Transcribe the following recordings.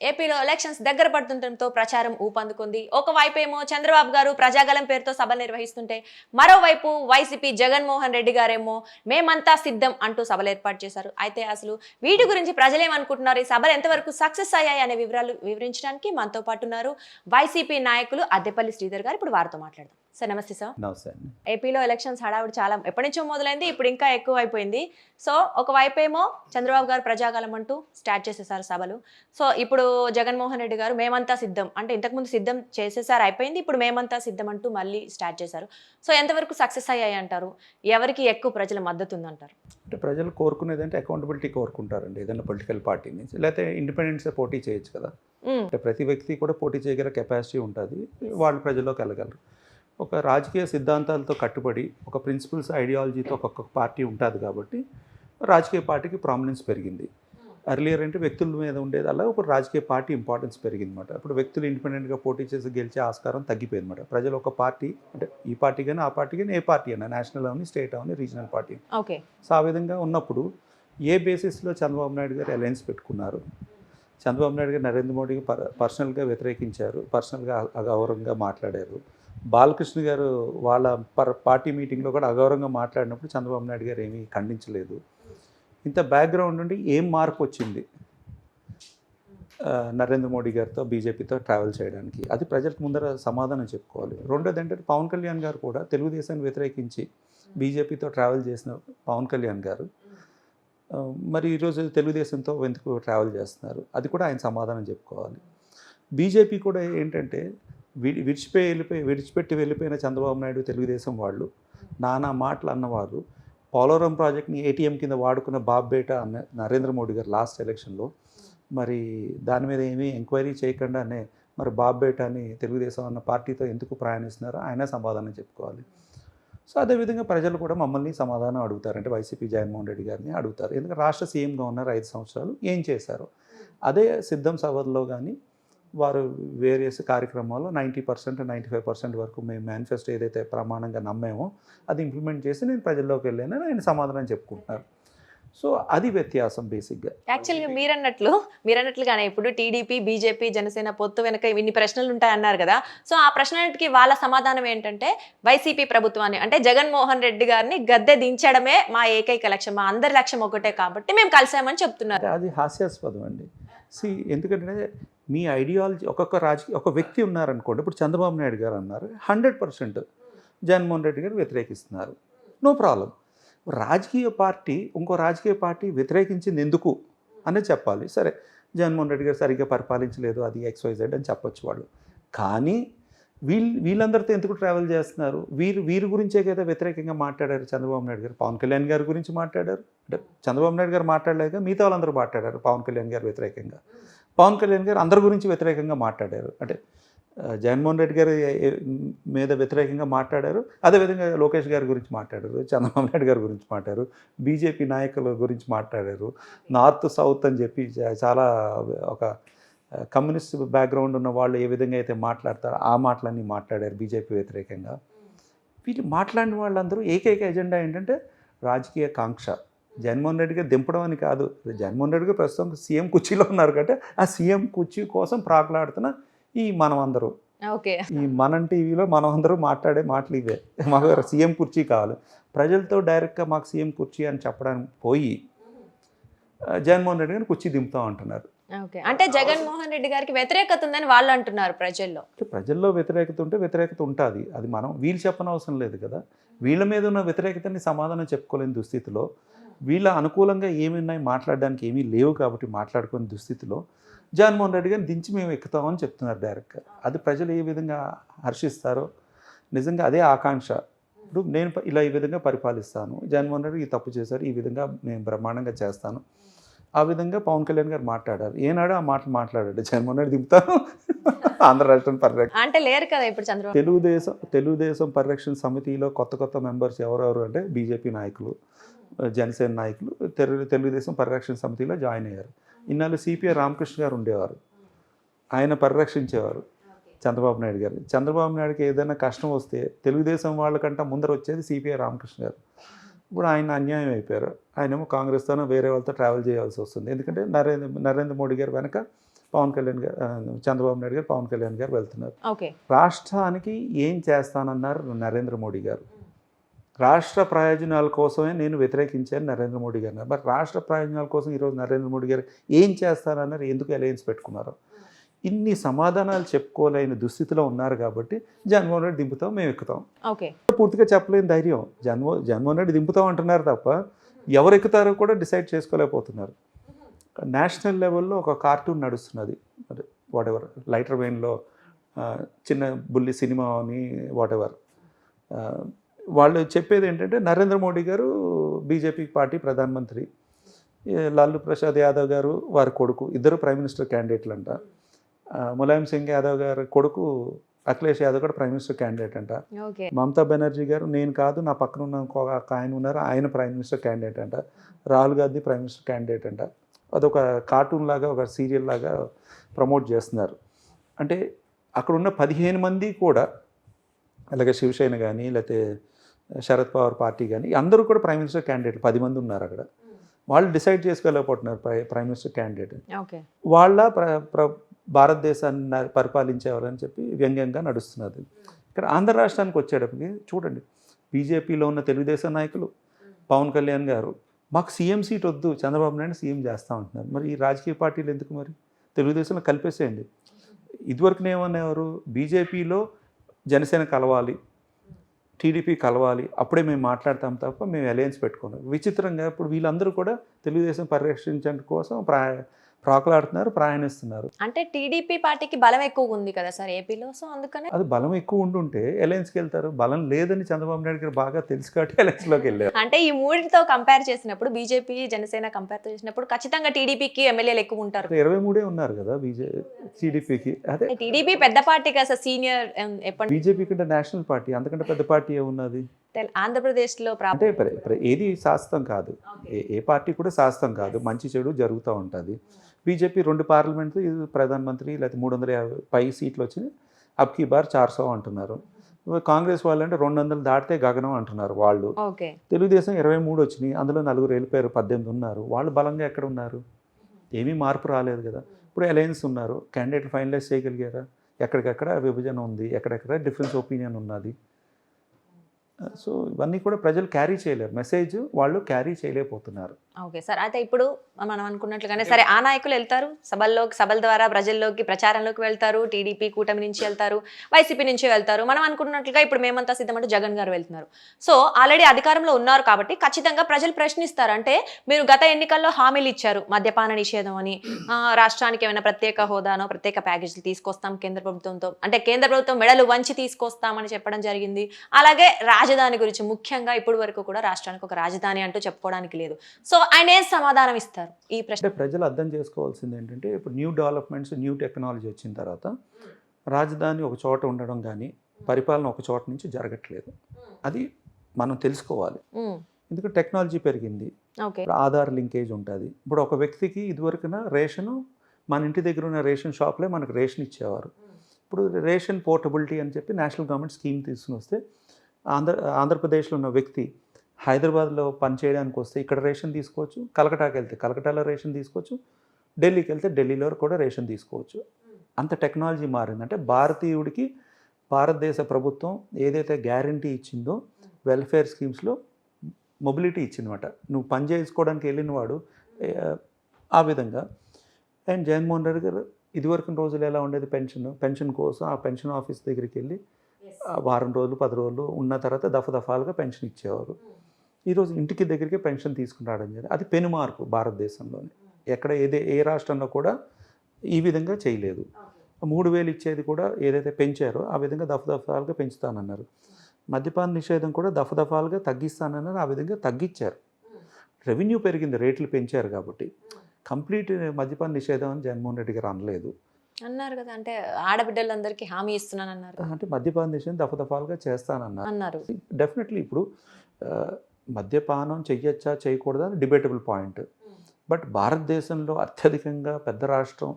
ఏపీలో ఎలక్షన్స్ దగ్గర పడుతుండటంతో ప్రచారం ఊపందుకుంది. ఒకవైపు ఏమో చంద్రబాబు గారు ప్రజాగలం పేరుతో సభ నిర్వహిస్తుంటే మరోవైపు వైసీపీ జగన్మోహన్ రెడ్డి గారేమో మేమంతా సిద్ధం అంటూ సభలు ఏర్పాటు చేశారు. అయితే అసలు వీటి గురించి ప్రజలేమనుకుంటున్నారు? ఈ సభలు ఎంతవరకు సక్సెస్ అయ్యాయి అనే వివరాలు వివరించడానికి మనతో పాటు ఉన్నారు వైసీపీ నాయకులు అద్దెపల్లి శ్రీధర్ గారు. ఇప్పుడు వారితో మాట్లాడదాం. సార్ నమస్తే సార్. నమస్తే ఏపీలో ఎలక్షన్స్ హడావుడి చాలా ఎప్పటి నుంచో మొదలైంది ఇప్పుడు ఇంకా ఎక్కువ అయిపోయింది సో ఒకవైపు ఏమో చంద్రబాబు గారు ప్రజాకాలం అంటూ స్టార్ట్ చేసేసారు సభలు. సో ఇప్పుడు జగన్మోహన్ రెడ్డి గారు మేమంతా సిద్ధం. అంటే ఇంతకుముందు సిద్ధం చేసేసారు అయిపోయింది. ఇప్పుడు మేమంతా సిద్ధం అంటూ మళ్ళీ స్టార్ట్ చేశారు. సో ఎంతవరకు సక్సెస్ అయ్యాయి అంటారు? ఎవరికి ఎక్కువ ప్రజల మద్దతు ఉందంటారు? అంటే ప్రజలు కోరుకునేది అంటే అకౌంటబిలిటీ కోరుకుంటారండి ఏదైనా పొలిటికల్ పార్టీ నుంచి. లేకపోతే ఇండిపెండెన్స్గా పోటీ చేయొచ్చు కదా. అంటే ప్రతి వ్యక్తి కూడా పోటీ చేయగల కెపాసిటీ ఉంటుంది. వాళ్ళు ప్రజల్లోకి వెళ్ళగలరు. ఒక రాజకీయ సిద్ధాంతాలతో కట్టుబడి ఒక ప్రిన్సిపల్స్ ఐడియాలజీతో ఒక్కొక్క పార్టీ ఉంటుంది కాబట్టి రాజకీయ పార్టీకి ప్రామినెన్స్ పెరిగింది. అర్లియర్ అంటే వ్యక్తుల మీద ఉండేది అలా ఒక రాజకీయ పార్టీ ఇంపార్టెన్స్ పెరిగింది అనమాట ఇప్పుడు వ్యక్తులు ఇండిపెండెంట్గా పోటీ చేసి గెలిచే ఆస్కారం తగ్గిపోయింది అనమాట ప్రజలు ఒక పార్టీ అంటే ఈ పార్టీ కానీ ఆ పార్టీ కానీ ఏ పార్టీ అయినా నేషనల్ అవని స్టేట్ అవని రీజనల్ పార్టీ ఓకే. సో ఆ విధంగా ఉన్నప్పుడు ఏ బేసిస్లో చంద్రబాబు నాయుడు గారు అలయన్స్ పెట్టుకున్నారు? చంద్రబాబు నాయుడు గారు నరేంద్ర మోడీకి పర్ పర్సనల్గా వ్యతిరేకించారు పర్సనల్గా అగౌరవంగా మాట్లాడారు. బాలకృష్ణ గారు వాళ్ళ పర్ పార్టీ మీటింగ్లో కూడా అగౌరవంగా మాట్లాడినప్పుడు చంద్రబాబు నాయుడు గారు ఏమీ ఖండించలేదు. ఇంత బ్యాక్గ్రౌండ్ నుండి ఏం మార్పు వచ్చింది? నరేంద్ర మోడీ గారితో బీజేపీతో ట్రావెల్ చేయడానికి. అది ప్రజలకు ముందర సమాధానం చెప్పుకోవాలి. రెండోది ఏంటంటే పవన్ కళ్యాణ్ గారు కూడా తెలుగుదేశాన్ని వ్యతిరేకించి బీజేపీతో ట్రావెల్ చేసిన పవన్ కళ్యాణ్ గారు మరి ఈరోజు తెలుగుదేశంతో ఎందుకు ట్రావెల్ చేస్తున్నారు? అది కూడా ఆయన సమాధానం చెప్పుకోవాలి. బీజేపీ కూడా ఏంటంటే విడి విడిచిపోయి వెళ్ళిపోయి విడిచిపెట్టి వెళ్ళిపోయిన చంద్రబాబు నాయుడు తెలుగుదేశం వాళ్ళు నానా మాటలు అన్నవారు పోలవరం ప్రాజెక్ట్ని ఏటీఎం కింద వాడుకున్న బాబ్బేట నరేంద్ర మోడీ గారు లాస్ట్ ఎలక్షన్లో మరి దాని మీద ఏమీ ఎంక్వైరీ చేయకుండానే మరి బాబ్బేట అని తెలుగుదేశం అన్న పార్టీతో ఎందుకు ప్రయాణిస్తున్నారో ఆయన సమాధానం చెప్పుకోవాలి. సో అదేవిధంగా ప్రజలు కూడా మమ్మల్ని సమాధానం అడుగుతారు. అంటే వైసీపీ జగన్మోహన్ రెడ్డి గారిని అడుగుతారు. ఎందుకంటే రాష్ట్ర సీఎంగా ఉన్నారు ఐదు సంవత్సరాలు ఏం చేశారు. అదే సిద్ధం సభలో కానీ వారు వేరియస్ కార్యక్రమాల్లో ninety percent ninety five percent వరకు మేము మేనిఫెస్టో ఏదైతే ప్రమాణంగా నమ్మామో అది ఇంప్లిమెంట్ చేసి నేను ప్రజల్లోకి వెళ్ళానని ఆయన సమాధానం చెప్పుకుంటున్నారు. సో అది వ్యత్యాసం బేసిక్గా యాక్చువల్గా మీరన్నట్లు మీరన్నట్లుగానే ఇప్పుడు టీడీపీ బీజేపీ జనసేన పొత్తు వెనక ఇన్ని ప్రశ్నలు ఉంటాయన్నారు కదా. సో ఆ ప్రశ్నలకి వాళ్ళ సమాధానం ఏంటంటే వైసీపీ ప్రభుత్వాన్ని అంటే జగన్మోహన్ రెడ్డి గారిని గద్దె దించడమే మా ఏకైక లక్ష్యం మా అందరి లక్ష్యం ఒకటే కాబట్టి మేము కలిసామని చెప్తున్నారు. అది హాస్యాస్పదం అండి. సి ఎందుకంటే మీ ఐడియాలజీ ఒక్కొక్క రాజకీయ ఒక వ్యక్తి ఉన్నారనుకోండి ఇప్పుడు చంద్రబాబు నాయుడు గారు అన్నారు హండ్రెడ్ పర్సెంట్ జగన్మోహన్ రెడ్డి గారు వ్యతిరేకిస్తున్నారు. నో ప్రాబ్లం రాజకీయ పార్టీ ఇంకో రాజకీయ పార్టీ వ్యతిరేకించింది ఎందుకు? అనేది చెప్పాలి. సరే జగన్మోహన్ రెడ్డి గారు సరిగ్గా పరిపాలించలేదు అది ఎక్స్వైజెడ్ అని చెప్పొచ్చు వాళ్ళు. కానీ వీళ్ళు వీళ్ళందరితో ఎందుకు ట్రావెల్ చేస్తున్నారు? వీరు వీరి గురించే కదా వ్యతిరేకంగా మాట్లాడారు చంద్రబాబు నాయుడు గారు. పవన్ కళ్యాణ్ గారి గురించి మాట్లాడారు. అంటే చంద్రబాబు నాయుడు గారు మాట్లాడలేక మిగతా వాళ్ళందరూ మాట్లాడారు పవన్ కళ్యాణ్ గారు వ్యతిరేకంగా. పవన్ కళ్యాణ్ గారు అందరి గురించి వ్యతిరేకంగా మాట్లాడారు. అంటే జగన్మోహన్ రెడ్డి గారు మీద వ్యతిరేకంగా మాట్లాడారు. అదేవిధంగా లోకేష్ గారి గురించి మాట్లాడారు. చంద్రబాబు నాయుడు గారి గురించి మాట్లాడారు. బీజేపీ నాయకుల గురించి మాట్లాడారు. నార్త్ సౌత్ అని చెప్పి చాలా ఒక కమ్యూనిస్ట్ బ్యాక్గ్రౌండ్ ఉన్న వాళ్ళు ఏ విధంగా అయితే మాట్లాడతారో ఆ మాటలన్నీ మాట్లాడారు బీజేపీ వ్యతిరేకంగా. వీళ్ళు మాట్లాడిన వాళ్ళందరూ ఏకైక ఎజెండా ఏంటంటే రాజకీయ కాంక్ష. జగన్మోహన్ రెడ్డి గారు దింపడం అని కాదు. జగన్మోహన్ రెడ్డి గారు ప్రస్తుతం సీఎం కుర్చీలో ఉన్నారు కాబట్టి ఆ సీఎం కుర్చీ కోసం ప్రాకులాడుతున్న ఈ మనం అందరూ ఓకే. ఈ మనం టీవీలో మనం అందరూ మాట్లాడే మాటలు ఇవే. మాకు సీఎం కుర్చీ కావాలి. ప్రజలతో డైరెక్ట్గా మాకు సీఎం కుర్చీ అని చెప్పడానికి పోయి జగన్మోహన్ రెడ్డి గారిని కుర్చీ దింపుతాం అంటున్నారు ఓకే. అంటే జగన్మోహన్ రెడ్డి గారికి వ్యతిరేకత ఉందని వాళ్ళు అంటున్నారు ప్రజల్లో. ప్రజల్లో వ్యతిరేకత ఉంటే వ్యతిరేకత ఉంటుంది. అది మనం వీళ్ళు చెప్పనవసరం లేదు కదా. వీళ్ళ మీద ఉన్న వ్యతిరేకతని సమాధానం చెప్పుకోలేని దుస్థితిలో వీళ్ళ అనుకూలంగా ఏమి ఉన్నాయి మాట్లాడడానికి ఏమీ లేవు కాబట్టి మాట్లాడుకునే దుస్థితిలో జగన్మోహన్ రెడ్డి గారిని దించి మేము ఎక్కుతామని చెప్తున్నారు డైరెక్ట్గా. అది ప్రజలు ఏ విధంగా హర్షిస్తారో నిజంగా అదే ఆకాంక్ష. ఇప్పుడు నేను ఇలా ఈ విధంగా పరిపాలిస్తాను. జగన్మోహన్ రెడ్డి ఈ తప్పు చేశారు ఈ విధంగా నేను బ్రహ్మాండంగా చేస్తాను. ఆ విధంగా పవన్ కళ్యాణ్ గారు మాట్లాడారు. ఏనాడు ఆ మాటలు మాట్లాడాడు. జగన్మోహన్ రెడ్డి దింపుతాను. ఆంధ్ర రాష్ట్రం పరిరక్షణ అంటే లేరు కదా ఇప్పుడు చంద్రబాబు. తెలుగుదేశం తెలుగుదేశం పరిరక్షణ సమితిలో కొత్త కొత్త మెంబర్స్ ఎవరెవరు అంటే బీజేపీ నాయకులు జనసేన నాయకులు తెలుగు తెలుగుదేశం పరిరక్షణ సమితిలో జాయిన్ అయ్యారు. ఇన్నాళ్ళు సిపిఐ రామకృష్ణ గారు ఉండేవారు. ఆయన పరిరక్షించేవారు చంద్రబాబు నాయుడు గారు చంద్రబాబు నాయుడుకి ఏదైనా కష్టం వస్తే తెలుగుదేశం వాళ్ళకంటే ముందర వచ్చేది సిపిఐ రామకృష్ణ గారు. ఇప్పుడు ఆయన అన్యాయం అయిపోయారు. ఆయనేమో కాంగ్రెస్తోనో వేరే వాళ్ళతో ట్రావెల్ చేయాల్సి వస్తుంది. ఎందుకంటే నరేంద్ర నరేంద్ర మోడీ గారు వెనక పవన్ కళ్యాణ్ గారు చంద్రబాబు నాయుడు గారు పవన్ కళ్యాణ్ గారు వెళ్తున్నారు. ఓకే. రాష్ట్రానికి ఏం చేస్తానన్నారు నరేంద్ర మోడీ గారు? రాష్ట్ర ప్రయోజనాల కోసమే నేను వ్యతిరేకించాను నరేంద్ర మోడీ గారిని. మరి రాష్ట్ర ప్రయోజనాల కోసం ఈరోజు నరేంద్ర మోడీ గారు ఏం చేస్తారన్నారు ఎందుకు అలయన్స్ పెట్టుకున్నారు? ఇన్ని సమాధానాలు చెప్పుకోలేని దుస్థితిలో ఉన్నారు కాబట్టి జగన్మోహన్ రెడ్డి దింపుతాం మేము ఎక్కుతాం. ఓకే. పూర్తిగా చెప్పలేని ధైర్యం. జన్మో జగన్మోహన్ రెడ్డి దింపుతాం అంటున్నారు తప్ప ఎవరు ఎక్కుతారో కూడా డిసైడ్ చేసుకోలేకపోతున్నారు. నేషనల్ లెవెల్లో ఒక కార్టూన్ నడుస్తున్నది. వాట్ ఎవర్ లైటర్ వెయిన్లో చిన్న బుల్లి సినిమా అని వాట్ ఎవర్ వాళ్ళు చెప్పేది ఏంటంటే నరేంద్ర మోడీ గారు బీజేపీ పార్టీ ప్రధానమంత్రి లాలూ ప్రసాద్ యాదవ్ గారు వారి కొడుకు ఇద్దరు ప్రైమ్ మినిస్టర్ క్యాండిడేట్లు అంట ములాయం సింగ్ యాదవ్ గారి కొడుకు అఖిలేష్ యాదవ్ కూడా ప్రైమ్ మినిస్టర్ క్యాండిడేట్ అంట. మమతా బెనర్జీ గారు నేను కాదు నా పక్కన ఉన్న ఒక ఆయన ఉన్నారు ఆయన ప్రైమ్ మినిస్టర్ క్యాండిడేట్ అంట. Rahul Gandhi prime minister candidate అంట. అదొక కార్టూన్ లాగా ఒక సీరియల్ లాగా ప్రమోట్ చేస్తున్నారు. అంటే అక్కడ ఉన్న పదిహేను మంది కూడా అలాగే శివసేన కానీ లేకపోతే శరద్ పవార్ పార్టీ కానీ అందరూ కూడా ప్రైమ్ మినిస్టర్ క్యాండిడేట్ పది మంది ఉన్నారు అక్కడ. వాళ్ళు డిసైడ్ చేసుకోలేకపోతున్నారు ప్రై ప్రైమ్ మినిస్టర్ క్యాండిడేట్. వాళ్ళ భారతదేశాన్ని పరిపాలించేవారని చెప్పి వ్యంగ్యంగా నడుస్తున్నది. ఇక్కడ ఆంధ్ర రాష్ట్రానికి వచ్చేటప్పటికి చూడండి బీజేపీలో ఉన్న తెలుగుదేశం నాయకులు పవన్ కళ్యాణ్ గారు మాకు సీఎం సీట్ వద్దు చంద్రబాబు నాయుడు సీఎం చేస్తా ఉంటున్నారు. మరి ఈ రాజకీయ పార్టీలు ఎందుకు మరి? తెలుగుదేశంలో కలిపేసేయండి. ఇదివరకు ఏమనేవారు? బీజేపీలో జనసేన కలవాలి టీడీపీ కలవాలి అప్పుడే మేము మాట్లాడతాం తప్ప మేము అలయన్స్ పెట్టుకున్నాం విచిత్రంగా ఇప్పుడు వీళ్ళందరూ కూడా తెలుగుదేశం పరిరక్షించడం కోసం ప్రా ప్రాకులాడుతున్నారు ప్రయాణిస్తున్నారు. అంటే టీడీపీ పార్టీకి బలం ఎక్కువ ఉంది కదా సార్ ఏపీలో. సో అందుకనే అది బలం ఎక్కువ ఉండుంటే అలయన్స్కి వెళ్తారు. బలం లేదని చంద్రబాబు నాయుడు గారు బాగా తెలుసు కాబట్టి అలయన్స్లోకి వెళ్ళారు. అంటే ఈ మూడితో కంపేర్ చేసినప్పుడు బీజేపీ జనసేన కంపేర్ చేసినప్పుడు ఖచ్చితంగా టీడీపీకి ఎమ్మెల్యేలు ఎక్కువ ఉంటారు. ఇరవై మూడే ఉన్నారు కదా బీజే టీడీపీకి. అదే టీడీపీ పెద్ద పార్టీ కదా సార్ సీనియర్ ఎప్పటి బీజేపీ కంటే నేషనల్ పార్టీ అంతకంటే పెద్ద పార్టీ ఏమున్నది? తెల్- ఆంధ్రప్రదేశ్లో ప్రా- అంటే ఏది శాస్త్రం కాదు. ఏ ఏ పార్టీ కూడా శాస్త్రం కాదు. మంచి చెడు జరుగుతూ ఉంటుంది. బీజేపీ రెండు పార్లమెంట్ ఇది ప్రధానమంత్రి లేకపోతే మూడు వందల యాభై పై సీట్లు వచ్చినాయి. అబ్కి బార్ చార్సో అంటున్నారు. కాంగ్రెస్ వాళ్ళు అంటే రెండు వందలు దాటితే గగనం అంటున్నారు వాళ్ళు. తెలుగుదేశం ఇరవై మూడు వచ్చినాయి అందులో నలుగురు వెళ్ళిపోయారు పద్దెనిమిది ఉన్నారు. వాళ్ళు బలంగా ఎక్కడ ఉన్నారు? ఏమీ మార్పు రాలేదు కదా. ఇప్పుడు అలయన్స్ ఉన్నారు. క్యాండిడేట్ ఫైనలైజ్ చేయగలిగారా? ఎక్కడికక్కడ విభజన ఉంది. ఎక్కడెక్కడ డిఫరెన్స్ ఒపీనియన్ ఉన్నది. సో ఇవన్నీ కూడా ప్రజలు క్యారీ చేయలేరు. మెసేజ్ వాళ్ళు క్యారీ చేయలేకపోతున్నారు. Okay sir. అయితే ఇప్పుడు మనం అనుకున్నట్లుగానే సరే ఆ నాయకులు వెళ్తారు. సభల్లోకి సభల ద్వారా ప్రజల్లోకి ప్రచారంలోకి వెళ్తారు. టీడీపీ కూటమి నుంచి వెళ్తారు. వైసీపీ నుంచి వెళ్తారు. మనం అనుకున్నట్లుగా ఇప్పుడు మేమంతా సిద్ధమంటే జగన్ గారు వెళ్తున్నారు. సో ఆల్రెడీ అధికారంలో ఉన్నారు కాబట్టి ఖచ్చితంగా ప్రజలు ప్రశ్నిస్తారు. అంటే మీరు గత ఎన్నికల్లో హామీలు ఇచ్చారు. మద్యపాన నిషేధం అని ఆ, రాష్ట్రానికి ఏమైనా ప్రత్యేక హోదానో ప్రత్యేక ప్యాకేజీలు తీసుకొస్తాం కేంద్ర ప్రభుత్వంతో. అంటే కేంద్ర ప్రభుత్వం మెడలు వంచి తీసుకొస్తామని చెప్పడం జరిగింది. అలాగే రాజధాని గురించి ముఖ్యంగా ఇప్పటి వరకు కూడా రాష్ట్రానికి ఒక రాజధాని అంటూ చెప్పుకోవడానికి లేదు. సో ఆయన ఏం సమాధానం ఇస్తారు? ఈ ప్రశ్న ప్రజలు అర్థం చేసుకోవాల్సింది ఏంటంటే ఇప్పుడు న్యూ డెవలప్మెంట్స్ న్యూ టెక్నాలజీ వచ్చిన తర్వాత రాజధాని ఒక చోట ఉండడం కానీ పరిపాలన ఒక చోట నుంచి జరగట్లేదు. అది మనం తెలుసుకోవాలి. ఎందుకంటే టెక్నాలజీ పెరిగింది. ఆధార్ లింకేజ్ ఉంటుంది. ఇప్పుడు ఒక వ్యక్తికి ఇదివరకున రేషను మన ఇంటి దగ్గర ఉన్న రేషన్ షాప్లే మనకు రేషన్ ఇచ్చేవారు. ఇప్పుడు రేషన్ పోర్టబిలిటీ అని చెప్పి నేషనల్ గవర్నమెంట్ స్కీమ్ తీసుకుని వస్తే ఆంధ్ర ఆంధ్రప్రదేశ్లో ఉన్న వ్యక్తి హైదరాబాద్లో పనిచేయడానికి వస్తే ఇక్కడ రేషన్ తీసుకోవచ్చు కలకటాకి వెళ్తే కలకటాలో రేషన్ తీసుకోవచ్చు ఢిల్లీకి వెళ్తే ఢిల్లీలో కూడా రేషన్ తీసుకోవచ్చు. అంత టెక్నాలజీ మారింది అంటే భారతీయుడికి భారతదేశ ప్రభుత్వం ఏదైతే గ్యారంటీ ఇచ్చిందో వెల్ఫేర్ స్కీమ్స్లో మొబిలిటీ ఇచ్చిందన్నమాట. నువ్వు పని చేసుకోవడానికి వెళ్ళిన వాడు ఆ విధంగా. అండ్ జగన్మోహన్ రెడ్డి గారు ఇదివరకు రోజులు ఎలా ఉండేది? పెన్షన్ పెన్షన్ కోసం ఆ పెన్షన్ ఆఫీస్ దగ్గరికి వెళ్ళి వారం రోజులు పది రోజులు ఉన్న తర్వాత దఫదఫాలుగా పెన్షన్ ఇచ్చేవారు. ఈరోజు ఇంటికి దగ్గరికి పెన్షన్ తీసుకుని రావడం జరిగింది అది పెను మార్పు భారతదేశంలోనే ఎక్కడ ఏదే ఏ రాష్ట్రంలో కూడా ఈ విధంగా చేయలేదు. మూడు వేలు ఇచ్చేది కూడా ఏదైతే పెంచారో ఆ విధంగా దఫదఫాలుగా పెంచుతానన్నారు. మద్యపాన నిషేధం కూడా దఫదఫాలుగా తగ్గిస్తానన్నారు ఆ విధంగా తగ్గించారు. రెవెన్యూ పెరిగింది రేట్లు పెంచారు కాబట్టి. కంప్లీట్ మద్యపాన నిషేధం అని జగన్మోహన్ రెడ్డి గారు అనలేదు. అన్నారు కదా అంటే ఆడబిడ్డలందరికీ హామీ ఇస్తున్నాను అన్నారు అంటే మద్యపాన నిషేధం దఫదఫాలుగా చేస్తానన్నారు. అన్నారు. డెఫినెట్లీ ఇప్పుడు మద్యపానం చెయ్యొచ్చా చేయకూడదా అని డిబేటబుల్ పాయింట్ బట్ భారతదేశంలో అత్యధికంగా పెద్ద రాష్ట్రం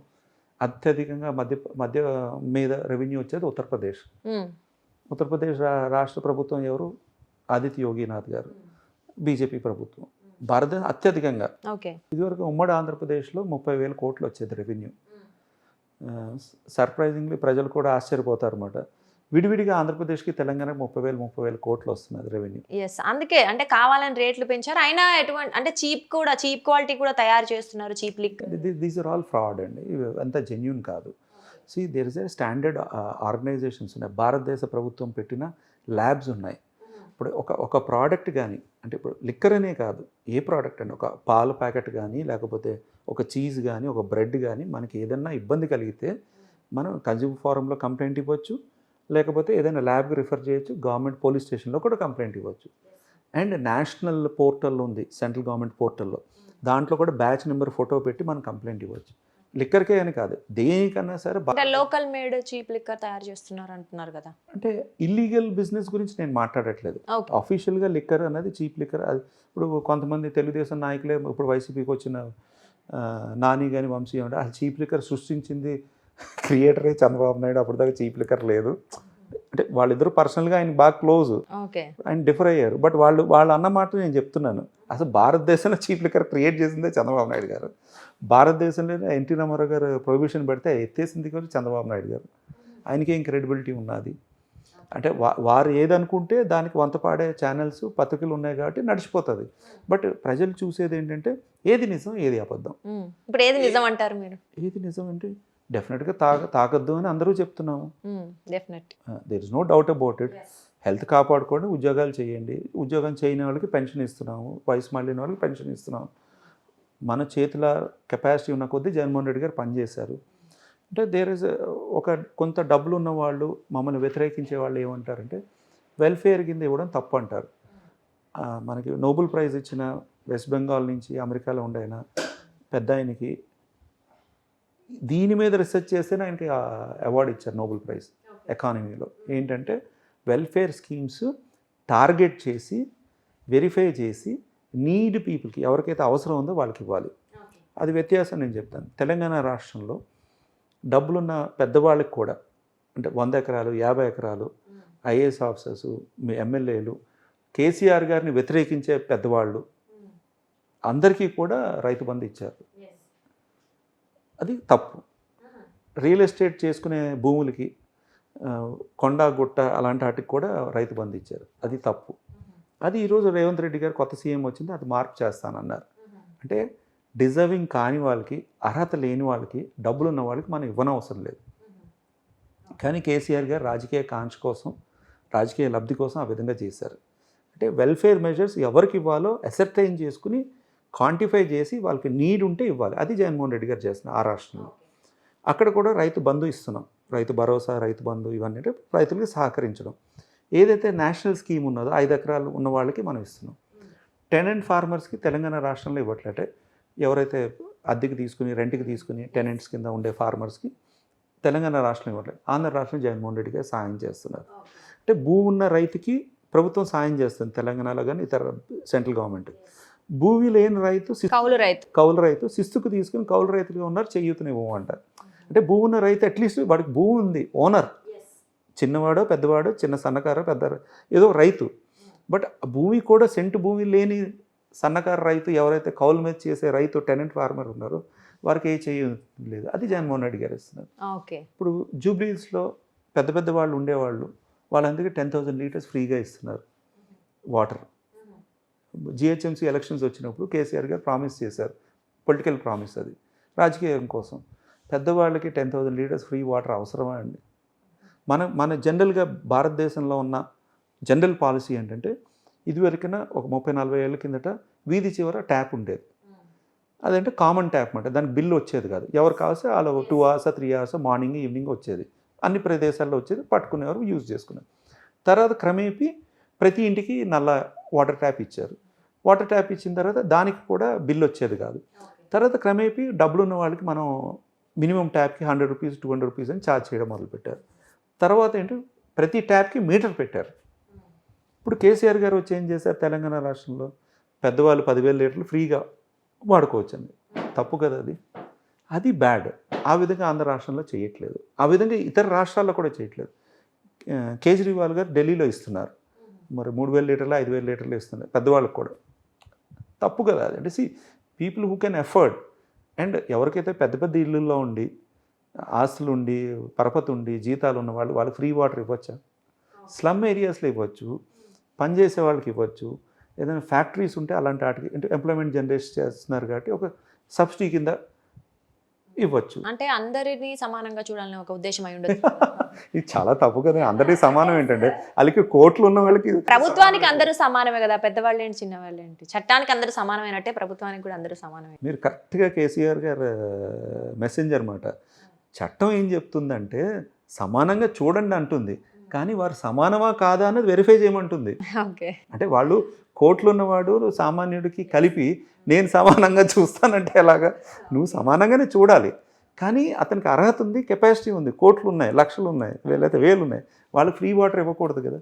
అత్యధికంగా మధ్య మధ్య మీద రెవెన్యూ వచ్చేది ఉత్తరప్రదేశ్. ఉత్తరప్రదేశ్ రాష్ట్ర ప్రభుత్వం ఎవరు? ఆదిత్య యోగినాథ్ గారు. బీజేపీ ప్రభుత్వం. భారతదేశం అత్యధికంగా. ఇదివరకు ఉమ్మడి ఆంధ్రప్రదేశ్లో ముప్పై వేల కోట్లు వచ్చేది రెవెన్యూ సర్ప్రైజింగ్లీ ప్రజలు కూడా ఆశ్చర్యపోతారు అనమాట విడివిడిగా ఆంధ్రప్రదేశ్కి తెలంగాణకి ముప్పై వేలు ముప్పై వేల కోట్లు వస్తున్నది రెవెన్యూ. ఎస్ అందుకే అంటే కావాలని రేట్లు పెంచారు. అయినా ఎటువంటి అంటే చీప్ కూడా చీప్ క్వాలిటీ కూడా తయారు చేస్తున్నారు cheap lick. These are all fraud అండి. ఇవి అంత జెన్యున్ కాదు. See there is a standard organizations ఉన్నాయి. భారతదేశ ప్రభుత్వం పెట్టిన ల్యాబ్స్ ఉన్నాయి. ఇప్పుడు ఒక ఒక ప్రోడక్ట్ కానీ అంటే ఇప్పుడు లిక్కర్ అనే కాదు ఏ ప్రోడక్ట్ అండి? ఒక పాల ప్యాకెట్ కానీ లేకపోతే ఒక చీజ్ కానీ ఒక బ్రెడ్ కానీ మనకి ఏదైనా ఇబ్బంది కలిగితే మనం కన్జ్యూమర్ ఫారంలో కంప్లైంట్ ఇవ్వచ్చు. లేకపోతే ఏదైనా ల్యాబ్కి రిఫర్ చేయొచ్చు గవర్నమెంట్ పోలీస్ స్టేషన్లో కూడా కంప్లైంట్ ఇవ్వచ్చు. అండ్ నేషనల్ పోర్టల్ ఉంది సెంట్రల్ గవర్నమెంట్ పోర్టల్లో దాంట్లో కూడా బ్యాచ్ నెంబర్ ఫోటో పెట్టి మనం కంప్లైంట్ ఇవ్వచ్చు. లిక్కర్కే అని కాదు దేనికన్నా సరే లోకల్ మేడ్ చీప్ లిక్కర్ తయారు చేస్తున్నారు అంటున్నారు కదా. అంటే ఇల్లీగల్ బిజినెస్ గురించి నేను మాట్లాడట్లేదు. అఫీషియల్గా లిక్కర్ అనేది చీప్ లిక్కర్. అది ఇప్పుడు కొంతమంది తెలుగుదేశం నాయకులే ఇప్పుడు వైసీపీకి వచ్చిన నాని కానీ వంశీ ఆ చీప్ లిక్కర్ సృష్టించింది క్రియేటరే చంద్రబాబు నాయుడు అప్పుడు దాకా చీప్ లిక్కర్ లేదు. అంటే వాళ్ళిద్దరు పర్సనల్గా ఆయన బాగా క్లోజ్. ఆయన డిఫర్ అయ్యారు. బట్ వాళ్ళు వాళ్ళు అన్న మాట నేను చెప్తున్నాను. అసలు భారతదేశంలో చీప్ లిక్కర్ క్రియేట్ చేసిందే చంద్రబాబు నాయుడు గారు. భారతదేశంలో ఎన్టీ రామారావు గారు ప్రొహిబిషన్ పెడితే ఎత్తేసింది కూడా చంద్రబాబు నాయుడు గారు. ఆయనకి ఏం క్రెడిబిలిటీ ఉన్నది. అంటే వా వారు ఏదనుకుంటే దానికి వంత పాడే ఛానల్స్ పత్రికలు ఉన్నాయి కాబట్టి నడిచిపోతుంది. బట్ ప్రజలు చూసేది ఏంటంటే ఏది నిజం ఏది అబద్ధం. ఇప్పుడు ఏది నిజం అంటారు మీరు? ఏది నిజం అంటే డెఫినెట్గా తాగ తాగొద్దు అని అందరూ చెప్తున్నాము. There is no doubt about it health కాపాడుకోండి ఉద్యోగాలు చేయండి. ఉద్యోగం చేయని వాళ్ళకి పెన్షన్ ఇస్తున్నాము. వయసు మళ్ళిన వాళ్ళకి పెన్షన్ ఇస్తున్నాము. మన చేతుల కెపాసిటీ ఉన్న కొద్దీ జగన్మోహన్ రెడ్డి గారు పనిచేశారు అంటే దేర్ ఇస్ ఒక కొంత డబ్బులు ఉన్న వాళ్ళు మమ్మల్ని వ్యతిరేకించే వాళ్ళు ఏమంటారంటే వెల్ఫేర్ కింద ఇవ్వడం తప్పు అంటారు. మనకి నోబెల్ ప్రైజ్ ఇచ్చిన వెస్ట్ బెంగాల్ నుంచి అమెరికాలో ఉండే ఆయన పెద్ద ఆయనకి దీని మీద రీసెర్చ్ చేస్తేనే ఆయనకి అవార్డు ఇచ్చారు నోబెల్ ప్రైజ్ ఎకానమీలో ఏంటంటే వెల్ఫేర్ స్కీమ్స్ టార్గెట్ చేసి వెరిఫై చేసి నీడ్ పీపుల్కి ఎవరికైతే అవసరం ఉందో వాళ్ళకి ఇవ్వాలి. అది వ్యత్యాసం నేను చెప్తాను. తెలంగాణ రాష్ట్రంలో డబ్బులున్న పెద్దవాళ్ళకి కూడా అంటే వంద ఎకరాలు యాభై ఎకరాలు ఐఏఎస్ ఆఫీసర్స్ మీ ఎమ్మెల్యేలు కేసీఆర్ గారిని వ్యతిరేకించే పెద్దవాళ్ళు అందరికీ కూడా రైతు బంధు ఇచ్చారు. అది తప్పు. రియల్ ఎస్టేట్ చేసుకునే భూములకి కొండ గుట్ట అలాంటి వాటికి కూడా రైతు బంధు ఇచ్చారు. అది తప్పు. అది ఈరోజు రేవంత్ రెడ్డి గారు కొత్త సీఎం వచ్చింది అది మార్పు చేస్తానన్నారు. అంటే డిజర్వింగ్ కాని వాళ్ళకి అర్హత లేని వాళ్ళకి డబ్బులు ఉన్న వాళ్ళకి మనం ఇవ్వనవసరం లేదు. కానీ కేసీఆర్ గారు రాజకీయ కాంక్ష కోసం రాజకీయ లబ్ధి కోసం ఆ విధంగా చేశారు. అంటే వెల్ఫేర్ మెజర్స్ ఎవరికి ఇవ్వాలో అసర్టైన్ చేసుకుని క్వాంటిఫై చేసి వాళ్ళకి నీడ్ ఉంటే ఇవ్వాలి. అది జగన్మోహన్ రెడ్డి గారు చేస్తున్నారు ఆ రాష్ట్రంలో. అక్కడ కూడా రైతు బంధు ఇస్తున్నాం. రైతు భరోసా రైతు బంధు ఇవన్నీ అంటే రైతులకి సహకరించడం. ఏదైతే నేషనల్ స్కీమ్ ఉన్నదో ఐదు ఎకరాలు ఉన్న వాళ్ళకి మనం ఇస్తున్నాం. టెనెంట్ ఫార్మర్స్కి తెలంగాణ రాష్ట్రంలో ఇవ్వట్లేటే. ఎవరైతే అద్దెకి తీసుకుని రెంట్కి తీసుకుని టెనెంట్స్ కింద ఉండే ఫార్మర్స్కి తెలంగాణ రాష్ట్రం ఇవ్వట్లేదు. ఆంధ్ర రాష్ట్రం జగన్మోహన్ రెడ్డి గారు సాయం చేస్తున్నారు. అంటే భూ ఉన్న రైతుకి ప్రభుత్వం సాయం చేస్తుంది తెలంగాణలో కానీ ఇతర సెంట్రల్ గవర్నమెంట్ భూమి లేని రైతు కౌలు రైతు. కౌలు రైతు శిస్తుకు తీసుకుని కౌలు రైతులుగా ఉన్నారు చేయూతని ఇవ్వమంటారు అంటే భూమి ఉన్న రైతు అట్లీస్ట్ వాడికి భూమి ఉంది ఓనర్ చిన్నవాడో పెద్దవాడో చిన్న సన్నకారో పెద్ద ఏదో రైతు. బట్ భూమి కూడా సెంటు భూమి లేని సన్నకారు రైతు ఎవరైతే కౌలు మీద చేసే రైతు టెనెంట్ ఫార్మర్ ఉన్నారో వారికి ఏ చేయ లేదు. అది జగన్మోహన్ రెడ్డి గారు ఇస్తున్నారు. ఓకే. ఇప్పుడు జూబ్లీస్లో పెద్ద పెద్ద వాళ్ళు ఉండేవాళ్ళు వాళ్ళందరికీ టెన్ థౌసండ్ లీటర్స్ ఫ్రీగా ఇస్తున్నారు. వాటర్ జిహెచ్ఎంసీ ఎలక్షన్స్ వచ్చినప్పుడు కేసీఆర్ గారు ప్రామిస్ చేశారు. పొలిటికల్ ప్రామిస్ అది. రాజకీయం కోసం. పెద్దవాళ్ళకి ten thousand litres free water అవసరమా అండి. మన మన జనరల్గా భారతదేశంలో ఉన్న జనరల్ పాలసీ ఏంటంటే ఇదివరకున ఒక ముప్పై నలభై ఏళ్ళ కిందట వీధి చివర ట్యాప్ ఉండేది. అదంటే కామన్ ట్యాప్ అంటే దానికి బిల్లు వచ్చేది కాదు. ఎవరు కావాల్సి వాళ్ళు two hours three hours morning evening వచ్చేది. అన్ని ప్రదేశాల్లో వచ్చేది. పట్టుకునేవారు యూజ్ చేసుకునేది తర్వాత క్రమేపీ ప్రతి ఇంటికి నల్ల వాటర్ ట్యాప్ ఇచ్చారు. వాటర్ ట్యాప్ ఇచ్చిన తర్వాత దానికి కూడా బిల్ వచ్చేది కాదు. తర్వాత క్రమేపీ డబ్బులు ఉన్న వాళ్ళకి మనం minimum ట్యాప్కి hundred rupees two hundred rupees అని ఛార్జ్ చేయడం మొదలుపెట్టారు. తర్వాత ఏంటి? ప్రతి ట్యాప్కి మీటర్ పెట్టారు. ఇప్పుడు కేసీఆర్ గారు వచ్చి ఏం చేశారు తెలంగాణ రాష్ట్రంలో? పెద్దవాళ్ళు పదివేల లీటర్లు ఫ్రీగా వాడుకోవచ్చండి. తప్పు కదా అది? అది బ్యాడ్. ఆ విధంగా ఆంధ్ర రాష్ట్రంలో చేయట్లేదు. ఆ విధంగా ఇతర రాష్ట్రాల్లో కూడా చేయట్లేదు. కేజ్రీవాల్ గారు ఢిల్లీలో ఇస్తున్నారు. మరి మూడు వేల లీటర్లు ఐదు వేల లీటర్లు ఇస్తున్నారు పెద్దవాళ్ళకి కూడా. తప్పు కదా అంటే see people who can afford and ఎవరికైతే పెద్ద పెద్ద ఇళ్ళల్లో ఉండి ఆస్తులు ఉండి పరపతి ఉండి జీతాలు ఉన్న వాళ్ళు వాళ్ళకి ఫ్రీ వాటర్ ఇవ్వచ్చా? స్లమ్ ఏరియాస్లో ఇవ్వచ్చు. పనిచేసే వాళ్ళకి ఇవ్వచ్చు. ఏదైనా ఫ్యాక్టరీస్ ఉంటే అలాంటి వాటికి అంటే ఎంప్లాయ్మెంట్ జనరేట్ చేస్తున్నారు కాబట్టి ఒక సబ్సిడీ కింద ఇవ్వచ్చు. అంటే అందరినీ సమానంగా చూడాలని ఒక ఉద్దేశం అయి ఉండదు ఇది చాలా తప్పు కదా అందరికీ సమానం ఏంటంటే వాళ్ళకి కోట్లు ఉన్న వాళ్ళకి ప్రభుత్వానికి అందరూ సమానమే కదా పెద్దవాళ్ళు ఏంటి చిన్నవాళ్ళు ఏంటి చట్టానికి అందరూ సమానమైనట్టే ప్రభుత్వానికి కూడా అందరూ సమానమే. మీరు కరెక్ట్గా కేసీఆర్ గారు మెసెంజర్ అనమాట చట్టం ఏం చెప్తుందంటే సమానంగా చూడండి అంటుంది. కానీ వారు సమానమా కాదా అన్నది వెరిఫై చేయమంటుంది. అంటే వాళ్ళు కోట్లు ఉన్నవాడు సామాన్యుడికి కలిపి నేను సమానంగా చూస్తానంటే ఎలాగా? నువ్వు సమానంగానే చూడాలి. కానీ అతనికి అర్హత ఉంది కెపాసిటీ ఉంది కోట్లు ఉన్నాయి లక్షలు ఉన్నాయి లేకపోతే వేలు ఉన్నాయి వాళ్ళు ఫ్రీ వాటర్ ఇవ్వకూడదు కదా?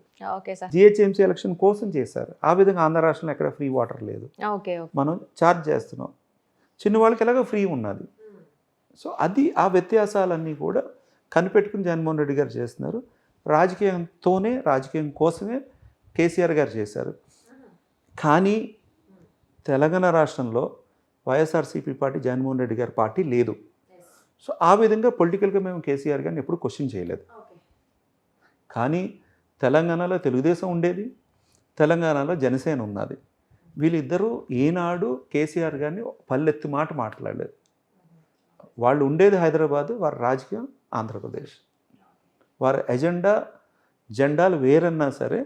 జిహెచ్ఎంసీ ఎలక్షన్ కోసం చేశారు. ఆ విధంగా ఆంధ్ర రాష్ట్రంలో ఎక్కడ ఫ్రీ వాటర్ లేదు. మనం ఛార్జ్ చేస్తున్నాం. చిన్నవాళ్ళకి ఎలాగో ఫ్రీ ఉన్నది. సో అది ఆ వ్యత్యాసాలన్నీ కూడా కనిపెట్టుకుని జగన్మోహన్ రెడ్డి గారు చేస్తున్నారు. రాజకీయంతోనే రాజకీయం కోసమే కేసీఆర్ గారు చేశారు. కానీ తెలంగాణ రాష్ట్రంలో వైఎస్ఆర్సీపీ పార్టీ జగన్మోహన్ రెడ్డి గారి పార్టీ లేదు. సో ఆ విధంగా పొలిటికల్గా మేము కేసీఆర్ గారిని ఎప్పుడు క్వశ్చన్ చేయలేదు. కానీ తెలంగాణలో తెలుగుదేశం ఉండేది తెలంగాణలో జనసేన ఉన్నది. వీళ్ళిద్దరూ ఈనాడు కేసీఆర్ గారిని పల్లెత్తి మాట మాట్లాడలేదు. వాళ్ళు ఉండేది హైదరాబాద్ వారి రాజకీయం ఆంధ్రప్రదేశ్. వారి ఎజెండా జెండాలు వేరన్నా సరే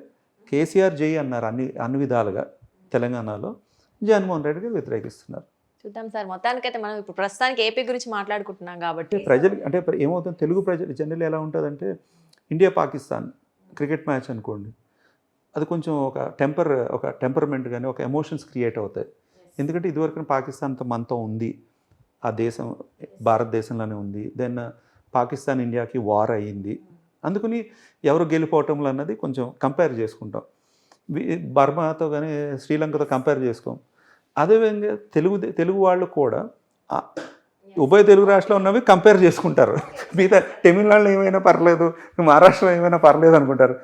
కేసీఆర్ జై అన్నారు అన్ని అన్ని విధాలుగా తెలంగాణలో. జగన్మోహన్ రెడ్డి గారు వ్యతిరేకిస్తున్నారు. చూద్దాం సార్. మొత్తానికైతే మనం ఇప్పుడు ప్రస్తుతానికి ఏపీ గురించి మాట్లాడుకుంటున్నాం కాబట్టి. ప్రజలు అంటే ఏమవుతుంది? తెలుగు ప్రజలు జనరల్ ఎలా ఉంటుందంటే ఇండియా పాకిస్తాన్ క్రికెట్ మ్యాచ్ అనుకోండి అది కొంచెం ఒక టెంపర్ ఒక టెంపర్మెంట్ కానీ ఒక ఎమోషన్స్ క్రియేట్ అవుతాయి. ఎందుకంటే ఇదివరకు పాకిస్తాన్తో మనతో ఉంది. ఆ దేశం భారతదేశంలోనే ఉంది. దెన్ పాకిస్తాన్ ఇండియాకి వార్ అయ్యింది. అందుకని ఎవరు గెలిపోవటంలో అన్నది కొంచెం కంపేర్ చేసుకుంటాం. బర్మాతో కానీ శ్రీలంకతో కంపేర్ చేసుకోం. అదేవిధంగా తెలుగు తెలుగు వాళ్ళు కూడా ఉభయ తెలుగు రాష్ట్రంలో ఉన్నవి కంపేర్ చేసుకుంటారు. మిగతా తమిళనాడులో ఏమైనా పర్లేదు మహారాష్ట్రలో ఏమైనా పర్లేదు అనుకుంటారు.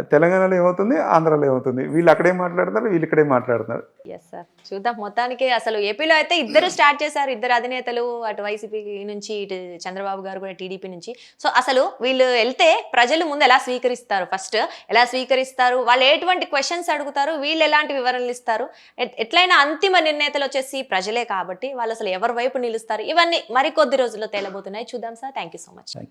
తెలంగాణలో ఏమవుతుంది? ఆంధ్రాలో ఏమవుతుంది? వీళ్ళు అక్కడే మాట్లాడుతున్నారు వీళ్ళు ఇక్కడే మాట్లాడుతున్నారు. ఎస్ సార్ చూద్దాం. మొత్తానికి అసలు ఏపీలో అయితే ఇద్దరు స్టార్ట్ చేశారు ఇద్దరు అధినేతలు అటు వైసీపీ నుంచి ఇటు చంద్రబాబు గారు కూడా టీడీపీ నుంచి. సో అసలు వీళ్ళు వెళ్తే ప్రజలు ముందు ఎలా స్వీకరిస్తారు? ఫస్ట్ ఎలా స్వీకరిస్తారు? వాళ్ళు ఎటువంటి క్వశ్చన్స్ అడుగుతారు? వీళ్ళు ఎలాంటి వివరణలు ఇస్తారు? ఎట్- ఎట్లయినా అంతిమ నిర్ణేతలు వచ్చేసి ప్రజలే కాబట్టి వాళ్ళు అసలు ఎవరి వైపు నిలుస్తారు? ఇవన్నీ మరికొద్ది రోజుల్లో తేలబోతున్నాయి. చూద్దాం sir thank you so much